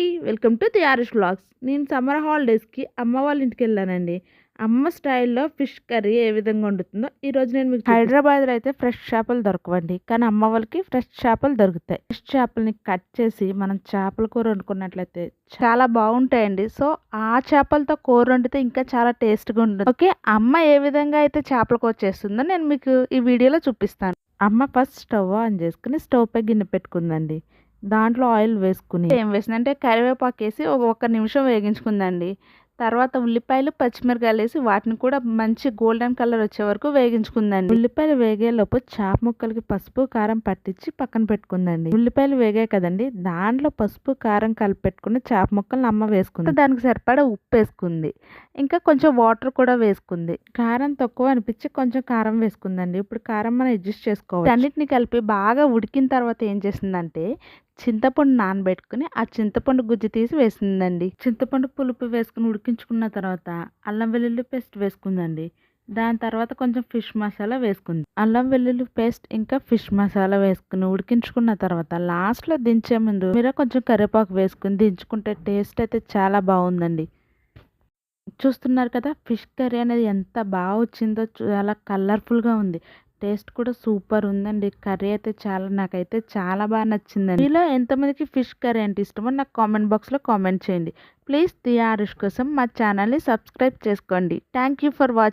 అండి welcome to తియారిష్ blogs నేను సమ్మర్ హాలిడేస్కి అమ్మ వాళ్ళ ఇంటికి వెళ్ళానండి. అమ్మ స్టైల్లో ఫిష్ కర్రీ ఏ విధంగా వండుతుందో ఈరోజు నేను మీకు హైదరాబాద్లో అయితే ఫ్రెష్ చేపలు దొరకవండి. కానీ అమ్మ వాళ్ళకి ఫ్రెష్ చేపలు దొరుకుతాయి. ఫ్రెష్ చేపలని కట్ చేసి మనం చేపల కూర వండుకున్నట్లయితే చాలా బాగుంటాయండి. సో ఆ చేపలతో కూర వండితే ఇంకా చాలా టేస్ట్గా ఉంటుంది. ఓకే అమ్మ ఏ విధంగా అయితే చేపల కూర చేస్తుందో నేను మీకు ఈ వీడియోలో చూపిస్తాను. అమ్మ ఫస్ట్ స్టవ్ ఆన్ చేసుకుని స్టవ్ పై గిన్నె పెట్టుకుందండి. దాంట్లో ఆయిల్ వేసుకుని. ఏం వేసిందంటే కరివేపాకు వేసి ఒక ఒక్క నిమిషం వేగించుకుందండి. తర్వాత ఉల్లిపాయలు పచ్చిమిరకాయలు వేసి వాటిని కూడా మంచి గోల్డెన్ కలర్ వచ్చే వరకు వేగించుకుందండి. ఉల్లిపాయలు వేగేలోపు చాప ముక్కలకి పసుపు కారం పట్టించి పక్కన పెట్టుకుందండి. ఉల్లిపాయలు వేగాయి కదండి దాంట్లో పసుపు కారం కలిపి పెట్టుకుని చాప ముక్కలను అమ్మ వేసుకుంది. దానికి సరిపడా ఉప్పు వేసుకుంది. ఇంకా కొంచెం వాటర్ కూడా వేసుకుంది. కారం తక్కువ అనిపించి కొంచెం కారం వేసుకుందండి. ఇప్పుడు కారం మనం అడ్జస్ట్ చేసుకోవాలి అన్నిటిని కలిపి బాగా ఉడికిన తర్వాత ఏం చేసిందంటే చింతపండు నానబెట్టుకుని ఆ చింతపండు గుజ్జు తీసి వేసిందండి. చింతపండు పులుపు వేసుకుని ఉడికించుకున్న తర్వాత అల్లం వెల్లుల్లి పేస్ట్ వేసుకుందండి. దాని తర్వాత కొంచెం ఫిష్ మసాలా వేసుకుంది. అల్లం వెల్లుల్లి పేస్ట్ ఇంకా ఫిష్ మసాలా వేసుకుని ఉడికించుకున్న తర్వాత లాస్ట్లో దించే ముందు మీరు కొంచెం కరివేపాకు వేసుకుని దించుకుంటే టేస్ట్ అయితే చాలా బాగుందండి. చూస్తున్నారు కదా ఫిష్ కర్రీ అనేది ఎంత బాగా వచ్చిందో చాలా కలర్ఫుల్గా ఉంది. టేస్ట్ కూడా సూపర్ ఉందండి. కర్రీ అయితే చాలా నాకైతే చాలా బాగా నచ్చిందండి. మీలో ఎంతమందికి ఫిష్ కర్రీ అంటే ఇష్టమో నాకు కామెంట్ బాక్స్లో కామెంట్ చేయండి. ప్లీజ్ ది ఆరుష్ కోసం మా ఛానల్ని సబ్స్క్రైబ్ చేసుకోండి. Thank you for watching